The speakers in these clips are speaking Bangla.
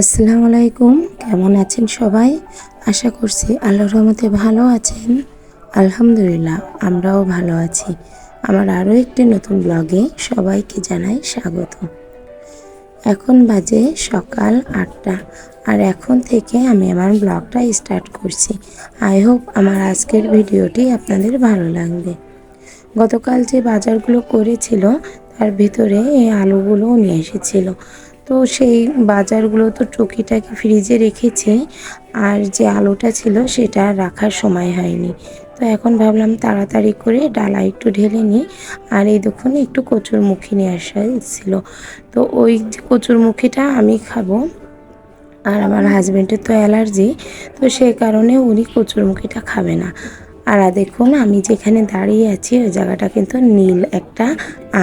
আসসালামু আলাইকুম। কেমন আছেন সবাই? আশা করছি আল্লাহর রহমতে ভালো আছেন। আলহামদুলিল্লাহ, আমরাও ভালো আছি। আমার আরও একটি নতুন ব্লগে সবাইকে জানাই স্বাগত। এখন বাজে সকাল আটটা, আর এখন থেকে আমি আমার ব্লগটা স্টার্ট করছি। আই হোপ আমার আজকের ভিডিওটি আপনাদের ভালো লাগবে। গতকাল যে বাজারগুলো করেছিল, তার ভিতরে এই আলুগুলোও নিয়ে এসেছিল। তো সেই বাজারগুলো তো টুকিটাকি ফ্রিজে রেখেছি আর যে আলুটা ছিল সেটা রাখার সময় হয়নি। তো এখন ভাবলাম তাড়াতাড়ি করে ডালা একটু ঢেলে নিই। আর এই দেখুন একটু কচুর মুখি নিয়ে আসা ছিল। তো ওই কচুর মুখিটা আমি খাব। আর আমার হাজব্যান্ডের তো অ্যালার্জি তো সেই কারণে উনি কচুরমুখিটা খাবে না। আর দেখুন, আমি যেখানে দাঁড়িয়ে আছি, ওই জায়গাটা কিন্তু নীল একটা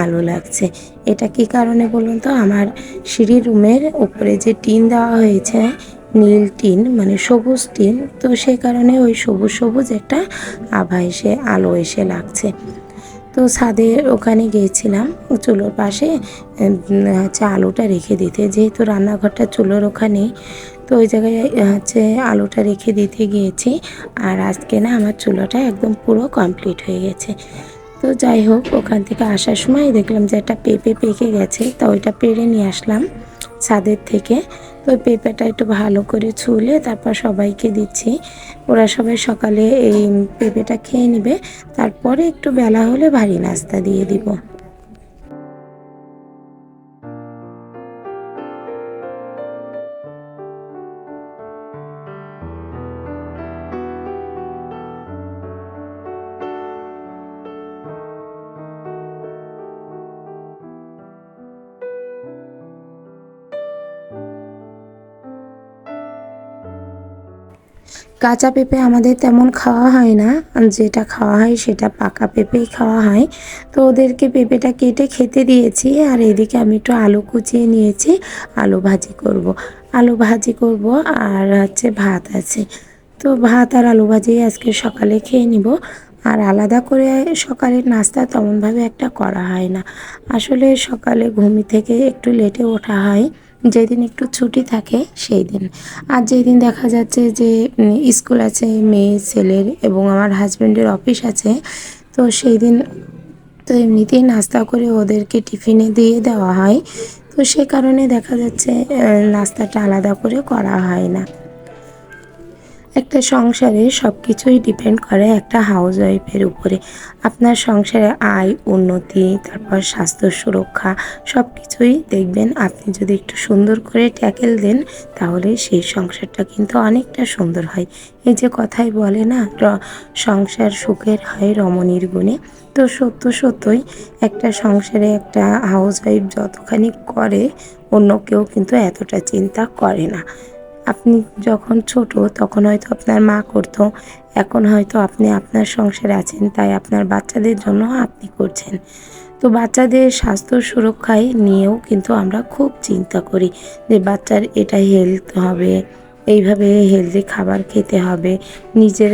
আলো লাগছে। এটা কি কারণে বলুন তো? আমার সিঁড়ি রুমের উপরে যে টিন দেওয়া হয়েছে, নীল টিন মানে সবুজ টিন, তো সেই কারণে ওই সবুজ সবুজ একটা আভা এসে, আলো এসে লাগছে। তো ছাদে ওখানে গিয়েছিলাম, চুলোর পাশে হচ্ছে আলুটা রেখে দিতে। যেহেতু রান্নাঘরটা চুলোর ওখানেই তো ওই জায়গায় হচ্ছে আলুটা রেখে দিতে গিয়েছি। আর আজকে না আমার চুলোটা একদম পুরো কমপ্লিট হয়ে গেছে। তো যাই হোক, ওখান থেকে আসার সময় দেখলাম যে একটা পেঁপে পেকে গেছে, তো ওইটা পেরে নিয়ে আসলাম ছাদের থেকে। তো পেঁপেটা একটু ভালো করে ছুলে তারপর সবাইকে দিচ্ছি। ওরা সবাই সকালে এই পেঁপেটা খেয়ে নেবে, তারপরে একটু বেলা হলে ভারী নাস্তা দিয়ে দিব। কাঁচা পেঁপে আমাদের তেমন খাওয়া হয় না। যেটা খাওয়া হয় সেটা পাকা পেঁপেই খাওয়া হয়। তো ওদেরকে পেঁপেটা কেটে খেতে দিয়েছি আর এদিকে আমি একটু আলু কুচিয়ে নিয়েছি, আলু ভাজি করব। আলু ভাজি করব আর হচ্ছে ভাত আছে। তো ভাত আর আলু ভাজি আজকে সকালে খেয়ে নিব। আর আলাদা করে সকালের নাস্তা তেমনভাবে একটা করা হয় না। আসলে সকালে ঘুমি থেকে একটু লেটে ওঠা হয়। যেদিন একটু ছুটি থাকে সেই দিন আর যেই দিন দেখা যাচ্ছে যে স্কুল আছে, মেয়ে, ছেলের এবং আমার হাজব্যান্ডের অফিস আছে, তো সেই দিন তো এমনিতেই নাস্তা করে ওদেরকে টিফিনে দিয়ে দেওয়া হয়। তো সে কারণে দেখা যাচ্ছে নাস্তাটা আলাদা করে করা হয় না। একটা সংসারে সব কিছুই ডিপেন্ড করে একটা হাউস ওয়াইফের উপরে। আপনার সংসারে আয়, উন্নতি, তারপর স্বাস্থ্য সুরক্ষা সব কিছুই দেখবেন। আপনি যদি একটু সুন্দর করে ট্যাকেল দেন, তাহলে সেই সংসারটা কিন্তু অনেকটা সুন্দর হয়। এই যে কথাই বলে না সংসার সুখের হয় রমণীর গুণে। তো সত্য সত্যই একটা সংসারে একটা হাউস ওয়াইফ যতখানি করে, অন্য কেউ কিন্তু এতটা চিন্তা করে না। আপনি যখন ছোট, তখন হয়তো আপনার মা করতো। এখন হয়তো আপনি আপনার সংসারে আছেন, তাই আপনার বাচ্চাদের জন্য আপনি করছেন। তো বাচ্চাদের স্বাস্থ্য সুরক্ষায় নিয়েও কিন্তু আমরা খুব চিন্তা করি যে বাচ্চার এটা হেলথ হবে, এইভাবে হেলদি খাবার খেতে হবে, নিজের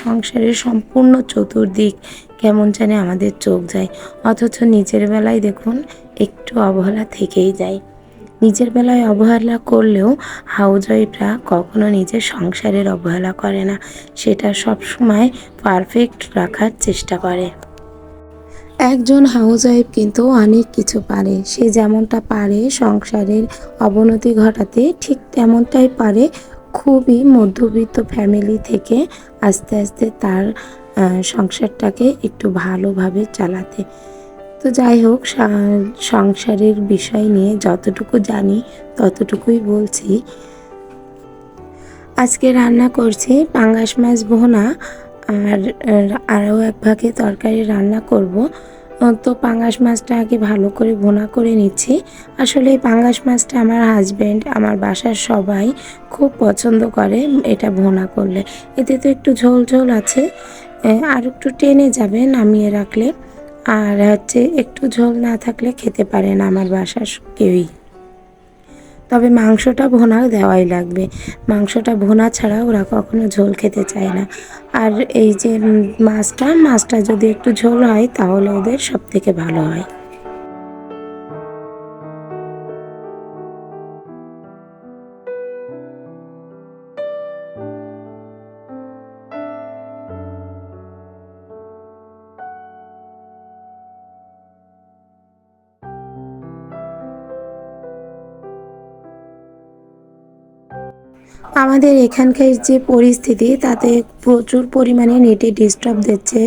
সংসারের সম্পূর্ণ চতুর্দিক কেমন জানে আমাদের চোখ যায়। অথচ নিজের বেলায় দেখুন, একটু অবহেলা থেকেই যায়। নিজের বেলায় অবহেলা করলেও হাউস ওয়াইফরা কখনো নিজের সংসারের অবহেলা করে না। সেটা সব সময় পারফেক্ট রাখার চেষ্টা করে। একজন হাউস ওয়াইফ কিন্তু অনেক কিছু পারে। সে যেমনটা পারে সংসারের অবনতি ঘটাতে, ঠিক তেমনটাই পারে খুবই মধ্যবিত্ত ফ্যামিলি থেকে আস্তে আস্তে তার সংসারটাকে একটু ভালোভাবে চালাতে। তো যাই হোক সংসারের বিষয় নিয়ে যতটুকু জানি ততটুকুই বলছি। আজকে রান্না করছি পাঙ্গাস মাছ ভোনা আর আরও এক ভাগে তরকারি রান্না করব। তো পাঙ্গাস মাছটা আগে ভালো করে ভোনা করে নিচ্ছি। আসলে এই পাঙ্গাস মাছটা আমার হাজব্যান্ড আমার বাসার সবাই খুব পছন্দ করে এটা ভোনা করলে। এতে তো একটু ঝোল ঝোল আছে। আর একটু টেনে যাবে নামিয়ে রাখলে। আর হচ্ছে একটু ঝোল না থাকলে খেতে পারেন আমার বাসার কেউই। তবে মাংসটা ভোনা দেওয়াই লাগবে। মাংসটা ভোনা ছাড়া ওরা কখনো ঝোল খেতে চায় না। আর এই যে মাছটা মাছটা যদি একটু ঝোল হয় তাহলে ওদের সব থেকে ভালো হয়। আমাদের এখানকার যে পরিস্থিতি, তাতে প্রচুর পরিমাণে নেটে ডিস্টার্ব দিচ্ছে।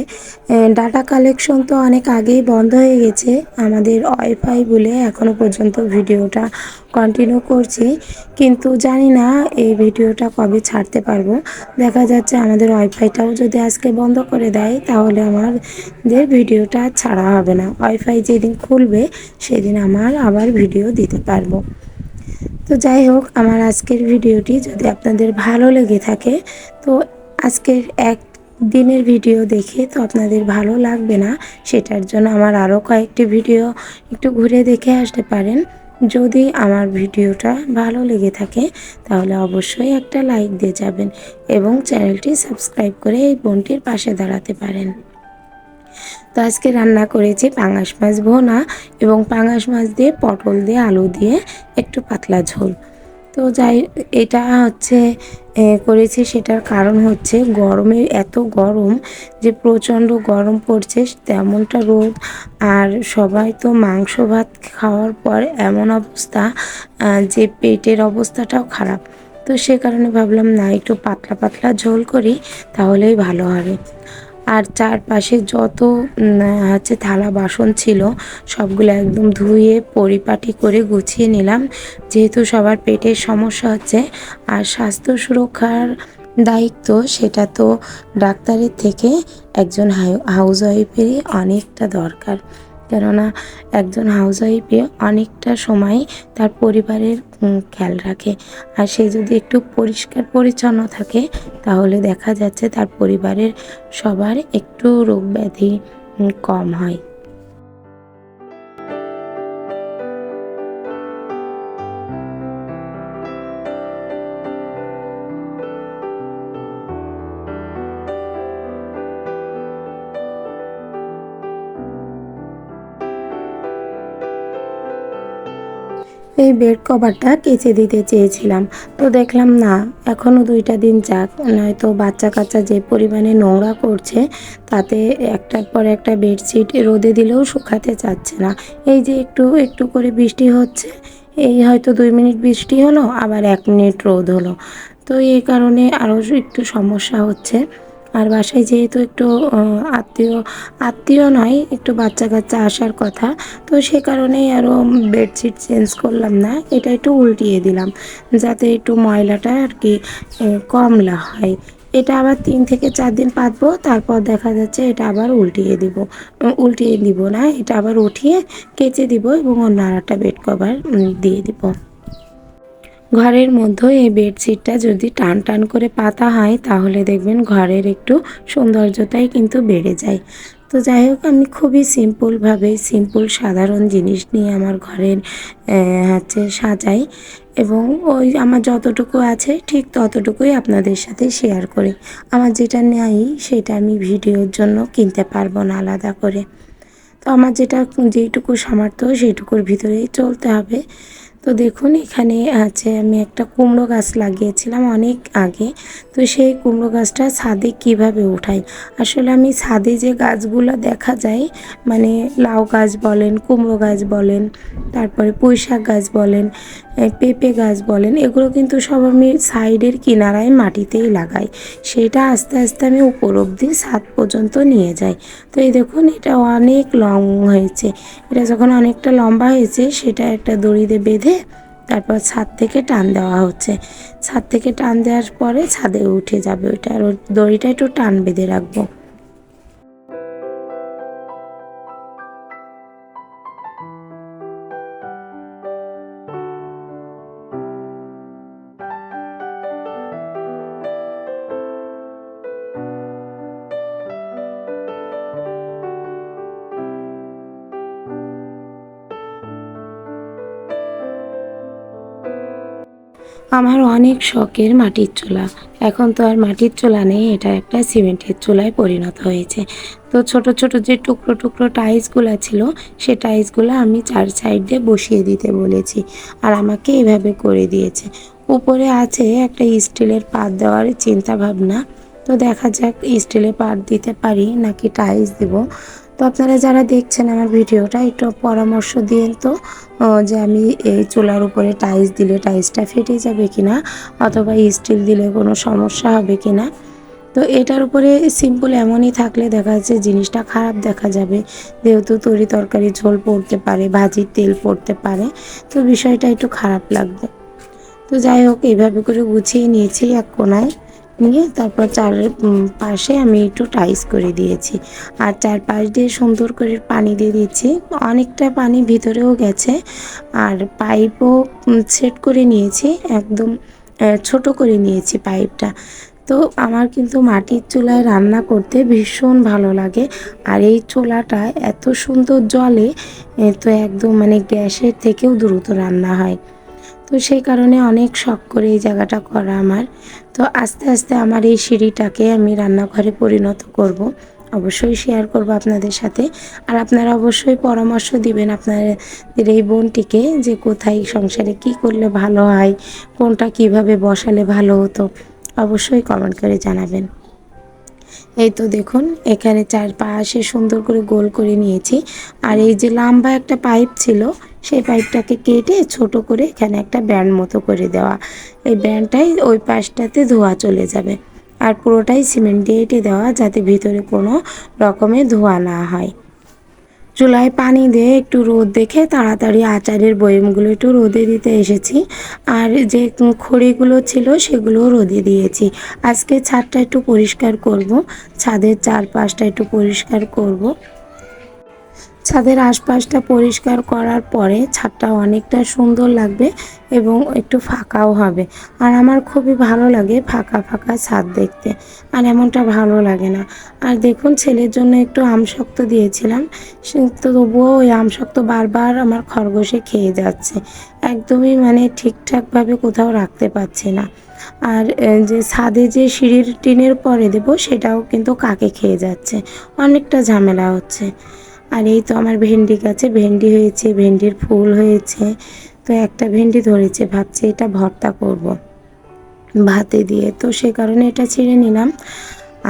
ডাটা কালেকশন তো অনেক আগেই বন্ধ হয়ে গেছে। আমাদের ওয়াইফাই বলে এখনও পর্যন্ত ভিডিওটা কন্টিনিউ করছি। কিন্তু জানি না এই ভিডিওটা কবে ছাড়তে পারব। দেখা যাচ্ছে আমাদের ওয়াইফাইটাও যদি আজকে বন্ধ করে দেয়, তাহলে আমাদের ভিডিওটা ছাড়া হবে না। ওয়াইফাই যেদিন খুলবে, সেদিন আমার আবার ভিডিও দিতে পারব। তো যাই হোক, আমার আজকের ভিডিওটি যদি আপনাদের ভালো লেগে থাকে, তো আজকের এক দিনের ভিডিও দেখে তো আপনাদের ভালো লাগবে না, সেটার জন্য আমার আরও কয়েকটি ভিডিও একটু ঘুরে দেখে আসতে পারেন। যদি আমার ভিডিওটা ভালো লেগে থাকে, তাহলে অবশ্যই একটা লাইক দিয়ে যাবেন এবং চ্যানেলটি সাবস্ক্রাইব করে এই বোনটির পাশে দাঁড়াতে পারেন। তো আজকে রান্না করেছি পাঙাশ মাছ ভোনা এবং পাঙাশ মাছ দিয়ে পটল দিয়ে আলু দিয়ে একটু পাতলা ঝোল। তো যাই, এটা হচ্ছে করেছি সেটার কারণ হচ্ছে গরমে এত গরম যে প্রচণ্ড গরম পড়ছে, তেমনটা রোদ। আর সবাই তো মাংস ভাত খাওয়ার পর এমন অবস্থা যে পেটের অবস্থাটাও খারাপ। তো সে কারণে ভাবলাম, না, একটু পাতলা পাতলা ঝোল করি, তাহলেই ভালো হবে। আর চারপাশে যত হচ্ছে থালা বাসন ছিল, সবগুলো একদম ধুয়ে পরিপাটি করে গুছিয়ে নিলাম। যেহেতু সবার পেটের সমস্যা হচ্ছে, আর স্বাস্থ্য সুরক্ষার দায়িত্ব, সেটা তো ডাক্তারের থেকে, একজন হাউস ওয়াইফেরই অনেকটা দরকার। কেননা একজন হাউস ওয়াইফে অনেকটা সময় তার পরিবারের খেয়াল রাখে। আর সে যদি একটু পরিষ্কার পরিচ্ছন্ন থাকে, তাহলে দেখা যাচ্ছে তার পরিবারের সবার একটু রোগ ব্যাধি কম হয়। এই বেড কভারটা কেচে দিতে চেয়েছিলাম। তো দেখলাম, না এখনও দুইটা দিন যাক। নয়তো বাচ্চা কাচ্চা যে পরিমাণে নোংরা করছে, তাতে একটার পর একটা বেডশিট রোদে দিলেও শুকাতে চাচ্ছে না। এই যে একটু একটু করে বৃষ্টি হচ্ছে, এই হয়তো দুই মিনিট বৃষ্টি হলো, আবার এক মিনিট রোদ হলো। তো এই কারণে আরও একটু সমস্যা হচ্ছে। আর বাসায় যেহেতু একটু আত্মীয় আত্মীয় নয়, একটু বাচ্চা কাচ্চা আসার কথা, তো সে কারণেই আরও বেডশিট চেঞ্জ করলাম না, এটা একটু উল্টিয়ে দিলাম, যাতে একটু ময়লাটা আর কি কমলা হয়। এটা আবার তিন থেকে চার দিন পাতবো, তারপর দেখা যাচ্ছে এটা আবার উল্টিয়ে দিব উল্টিয়ে দিব না, এটা আবার উঠিয়ে কেচে দিব এবং অন্য আর একটা বেড কভার দিয়ে দিব। ঘরের মধ্যে এই বেডশিটটা যদি টান টান করে পাতা হয়, তাহলে দেখবেন ঘরের একটু সৌন্দর্যতাই কিন্তু বেড়ে যায়। তো যাই হোক, আমি খুবই সিম্পলভাবে সিম্পল সাধারণ জিনিস নিয়ে আমার ঘরের হচ্ছে সাজাই এবং ওই আমার যতটুকু আছে ঠিক ততটুকুই আপনাদের সাথে শেয়ার করি। আমার যেটা নেই সেটা আমি ভিডিওর জন্য কিনতে পারব না আলাদা করে। তো আমার যেটা যেইটুকু সামর্থ্য সেইটুকুর ভিতরেই চলতে হবে। তো দেখুন, এখানে আছে, আমি একটা কুমড়ো গাছ লাগিয়েছিলাম অনেক আগে। তো সেই কুমড়ো গাছটা ছাদে কীভাবে উঠাই? আসলে আমি ছাদে যে গাছগুলো দেখা যায় মানে লাউ গাছ বলেন, কুমড়ো গাছ বলেন, তারপরে পুঁইশাক গাছ বলেন পেঁপে গাছ বলেন, এগুলো কিন্তু সব আমি সাইডের কিনারায় মাটিতেই লাগাই। সেটা আস্তে আস্তে আমি উপর অব্দি ছাদ পর্যন্ত নিয়ে যাই। তো এই দেখুন, এটা অনেক লং হয়েছে। এটা যখন অনেকটা লম্বা হয়েছে, সেটা একটা দড়িতে বেঁধে তারপর ছাদ থেকে টান দেওয়া হচ্ছে। ছাদ থেকে টান দেওয়ার পরে ছাদে উঠে যাবে ওইটা। আর ওই দড়িটা একটু টান বেঁধে রাখব। অনেক শখের মাটির চুলা। এখন তো আর মাটির চুলা নেই, এটা একটা সিমেন্টের চুলায় পরিণত হয়েছে। তো ছোট ছোট যে টুকরো টুকরো টাইলসগুলো ছিল, সে টাইলসগুলো আমি চার সাইড বসিয়ে দিতে বলেছি আর আমাকে এইভাবে করে দিয়েছে। উপরে আছে একটা স্টিলের পাত দেওয়ার চিন্তা ভাবনা তো দেখা যাক স্টিলের পাট দিতে পারি নাকি টাইলস দেব। তো আপনারা যারা দেখছেন আমার ভিডিওটা, একটু পরামর্শ দিন তো যে আমি এই চুলার উপরে টাইলস দিলে টাইলসটা ফেটে যাবে কিনা, অথবা স্টিল দিলে কোনো সমস্যা হবে কিনা। তো এটার উপরে সিম্পল এমনই থাকলে দেখা যাচ্ছে জিনিসটা খারাপ দেখা যাবে। যেহেতু তরি তরকারি ঝোল পড়তে পারে, ভাজির তেল পড়তে পারে, তো বিষয়টা একটু খারাপ লাগবে। তো যাই হোক, এইভাবে করে গুছিয়ে নিয়েছি এক কোনায়। নিয়ে তারপর চার পাশে আমি একটু টাইস করে দিয়েছি। আর চার পাশ দিয়ে সুন্দর করে পানি দিয়ে দিচ্ছি অনেকটা পানি ভিতরেও গেছে। আর পাইপও সেট করে নিয়েছি। একদম ছোট করে নিয়েছি পাইপটা। তো আমার কিন্তু মাটির চুলায় রান্না করতে ভীষণ ভালো লাগে। আর এই চুলাটা এত সুন্দর জলে তো একদম মানে গ্যাসের থেকেও দ্রুত রান্না হয়। তো সেই কারণে অনেক শখ করে এই জায়গাটা করা আমার। তো আস্তে আস্তে আমার এই সিঁড়িটাকে আমি রান্নাঘরে পরিণত করব। অবশ্যই শেয়ার করব আপনাদের সাথে। আর আপনারা অবশ্যই পরামর্শ দিবেন আপনাদের এই বোনটিকে যে কোথায় সংসারে কি করলে ভালো হয়, কোনটা কীভাবে বসালে ভালো হতো। অবশ্যই কমেন্ট করে জানাবেন। এই তো দেখুন, এখানে চারপাশে সুন্দর করে গোল করে নিয়েছি। আর এই যে লম্বা একটা পাইপ ছিল, সেই পাইপটাকে কেটে ছোট করে এখানে একটা ব্যান্ড মতো করে দেওয়া। এই ব্যান্ডটাই ওই পাশটাতে ধোয়া চলে যাবে। আর পুরোটাই সিমেন্ট দিয়ে এঁটে দেওয়া যাতে ভিতরে কোনো রকমের ধোয়া না হয়। চুলায় পানি দিয়ে একটু রোদ দেখে তাড়াতাড়ি আচারের বয়মগুলো একটু রোদে দিতে এসেছি। আর যে খড়িগুলো ছিল সেগুলো রোদে দিয়েছি। আজকে ছাদটা একটু পরিষ্কার করব, ছাদের চারপাশটা একটু পরিষ্কার করব। ছাদের আশপাশটা পরিষ্কার করার পরে ছাদটা অনেকটা সুন্দর লাগবে এবং একটু ফাঁকাও হবে। আর আমার খুবই ভালো লাগে ফাঁকা ফাঁকা ছাদ দেখতে। আর এমনটা ভালো লাগে না। আর দেখুন, ছেলের জন্য একটু আমশক্ত দিয়েছিলাম। তো তবুও ওই আমশক্ত বারবার আমার খরগোশে খেয়ে যাচ্ছে। একদমই মানে ঠিকঠাকভাবে কোথাও রাখতে পারছি না। আর যে ছাদে যে সিঁড়ির টিনের পরে দেবো, সেটাও কিন্তু কাকে খেয়ে যাচ্ছে? অনেকটা ঝামেলা হচ্ছে। আর এই তো আমার ভেন্ডি গাছে ভেন্ডি হয়েছে, ভেন্ডির ফুল হয়েছে। তো একটা ভেন্ডি ধরেছে, ভাবছি এটা ভর্তা করব। ভাতে দিয়ে, তো সে কারণে এটা ছিঁড়ে নিলাম।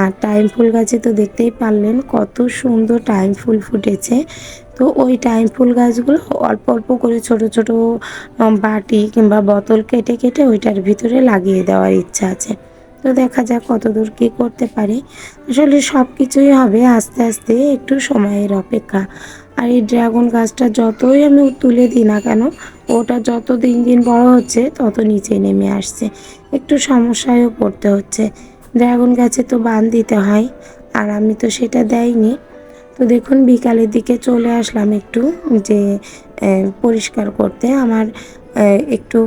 আর টাইম ফুল গাছে তো দেখতেই পারলেন কত সুন্দর টাইম ফুল ফুটেছে। তো ওই টাইম ফুল গাছগুলো অল্প অল্প করে ছোট ছোট বাটি কিংবা বোতল কেটে কেটে ওইটার ভিতরে লাগিয়ে দেওয়ার ইচ্ছা আছে। তো দেখা যাক কতদূর কী করতে পারি। আসলে সব কিছুই হবে আস্তে আস্তে একটু সময়ের অপেক্ষা। আর এই ড্রাগন গাছটা যতই আমি তুলে দিই না কেন, ওটা যত দিন দিন বড় হচ্ছে, তত নিচে নেমে আসছে। একটু সমস্যায়ও পড়তে হচ্ছে। ড্রাগন গাছে তো বান দিতে হয়, আর আমি তো সেটা দেয়নি তো দেখুন বিকালের দিকে চলে আসলাম একটু যে পরিষ্কার করতে। আমার একটু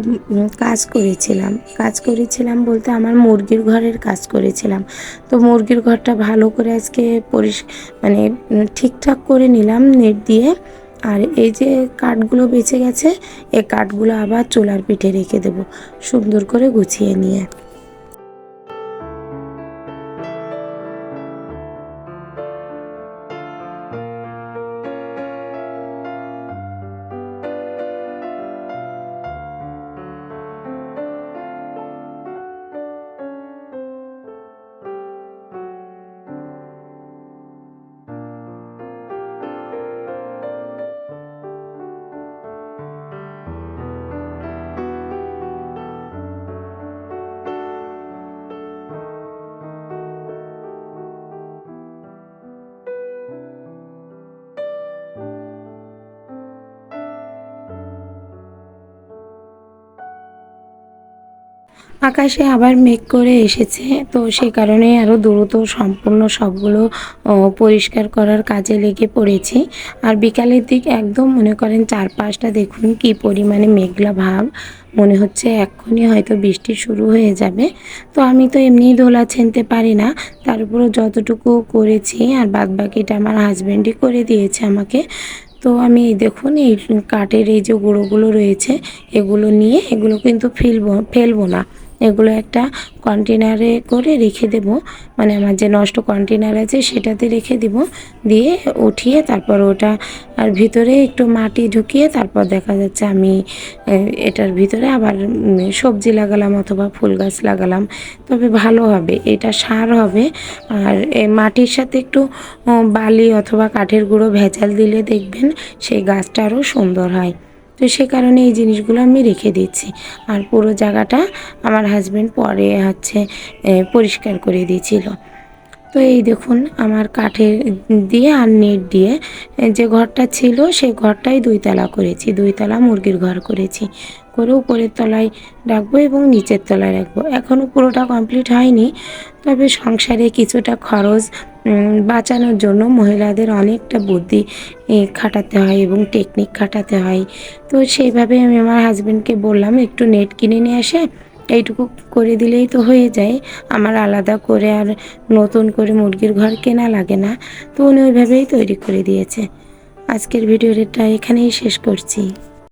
কাজ করেছিলাম। কাজ করেছিলাম বলতে আমার মুরগির ঘরের কাজ করেছিলাম। তো মুরগির ঘরটা ভালো করে আজকে পরিষ মানে ঠিকঠাক করে নিলাম নেট দিয়ে। আর এই যে কাঠগুলো বেঁচে গেছে এই কাঠগুলো আবার চুলার পিঠে রেখে দেব সুন্দর করে গুছিয়ে নিয়ে। আকাশে আবার মেঘ করে এসেছে। তো সে কারণে আরও দ্রুত সম্পূর্ণ সবগুলো পরিষ্কার করার কাজে লেগে পড়েছি। আর বিকালের দিক একদম মনে করেন চারপাশটা দেখুন কি পরিমাণে মেঘলা ভাব। মনে হচ্ছে এক্ষুনি হয়তো বৃষ্টি শুরু হয়ে যাবে। তো আমি তো এমনিই দোলা ছেনতে পারি না। তার উপরও যতটুকু করেছি আর বাদ বাকিটা আমার হাজব্যান্ডই করে দিয়েছে আমাকে। তো আমি দেখুন এই কাঠের এই যে গুঁড়োগুলো রয়েছে, এগুলো নিয়ে এগুলো কিন্তু ফেলব ফেলব না। এগুলো একটা কন্টেনারে করে রেখে দেব। মানে আমার যে নষ্ট কন্টেনার আছে সেটাতে রেখে দিব। দিয়ে উঠিয়ে তারপর ওটা আর ভিতরে একটু মাটি ঢুকিয়ে তারপর দেখা যাচ্ছে আমি এটার ভিতরে আবার সবজি লাগালাম অথবা ফুল গাছ লাগালাম। তবে ভালো হবে, এটা সার হবে। আর মাটির সাথে একটু বালি অথবা কাঠের গুঁড়ো ভেজাল দিলে দেখবেন সেই গাছটা আরও সুন্দর হয়। তো সে কারণে এই জিনিসগুলো আমি রেখে দিচ্ছি আর পুরো জায়গাটা আমার হাজব্যান্ড পরে হচ্ছে পরিষ্কার করে দিয়েছিল। তো এই দেখুন, আমার কাঠের দিয়ে আর নেট দিয়ে যে ঘরটা ছিল সেই ঘরটাই দুইতলা করেছি। দুইতলা মুরগির ঘর করেছি। করে উপরের তলায় রাখব এবং নিচের তলায় রাখব। এখনও পুরোটা কমপ্লিট হয়নি, তবে সংসারে কিছুটা খরচ বাঁচানোর জন্য মহিলাদের অনেকটা বুদ্ধি খাটাতে হয় এবং টেকনিক খাটাতে হয়। তো সেইভাবে আমি আমার হাজব্যান্ডকে বললাম, একটু নেট কিনে নিয়ে আসে, এইটুকু করে দিলেই তো হয়ে যায়। আমার আলাদা করে আর নতুন করে মুরগির ঘর কেনা লাগে না। তো উনি ওইভাবেই তৈরি করে দিয়েছে। আজকের ভিডিওটা এখানেই শেষ করছি।